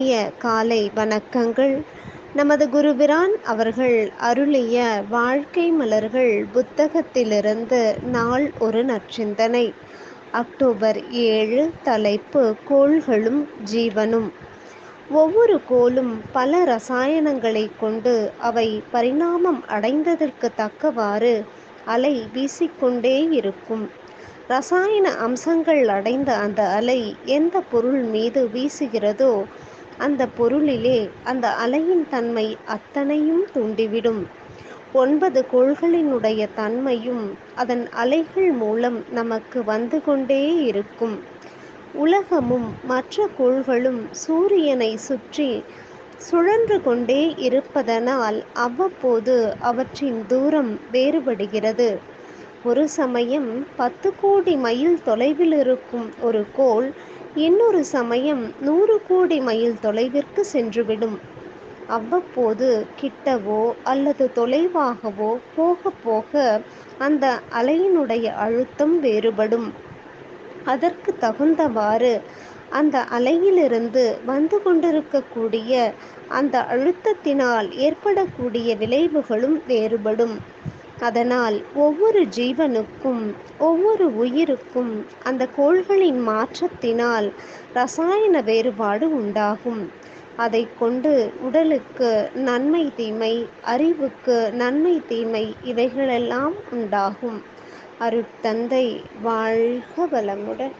இனிய காலை வணக்கங்கள். நமது குருபிரான் அவர்கள் அருளிய வாழ்க்கை மலர்கள் புத்தகத்திலிருந்து நாள் ஒரு நற்சிந்தனை. அக்டோபர் ஏழு தலைப்பு கோள்களும் ஜீவனும். ஒவ்வொரு கோளும் பல ரசாயனங்களை கொண்டு அவை பரிணாமம் அடைந்ததற்கு தக்கவாறு அலை வீசிக்கொண்டே இருக்கும். ரசாயன அம்சங்கள் அடைந்த அந்த அலை எந்த பொருள் மீது வீசுகிறதோ அந்த பொருளிலே அந்த அலையின் தன்மை அத்தனையும் தூண்டிவிடும். ஒன்பது கோள்களினுடைய தன்மையும் அதன் அலைகள் மூலம் நமக்கு வந்து கொண்டே இருக்கும். உலகமும் மற்ற கோள்களும் சூரியனை சுற்றி சுழன்று கொண்டே இருப்பதனால் அவ்வப்போது அவற்றின் தூரம் வேறுபடுகிறது. ஒரு சமயம் பத்து கோடி மைல் தொலைவில் இருக்கும் ஒரு கோள் இன்னொரு சமயம் நூறு கோடி மைல் தொலைவிற்கு சென்றுவிடும். அவ்வப்போது கிட்டவோ அல்லது தொலைவாகவோ போக போக அந்த அலையினுடைய அழுத்தம் வேறுபடும். அதற்கு தகுந்தவாறு அந்த அலையிலிருந்து வந்து கொண்டிருக்கக்கூடிய அந்த அழுத்தத்தினால் ஏற்படக்கூடிய விளைவுகளும் வேறுபடும். அதனால் ஒவ்வொரு ஜீவனுக்கும் ஒவ்வொரு உயிருக்கும் அந்த கோள்களின் மாற்றத்தினால் ரசாயன வேறுபாடு உண்டாகும். அதை கொண்டு உடலுக்கு நன்மை தீமை அறிவுக்கு நன்மை தீமை இவைகளெல்லாம் உண்டாகும். அருட்தந்தை வாழ்க வளமுடன்.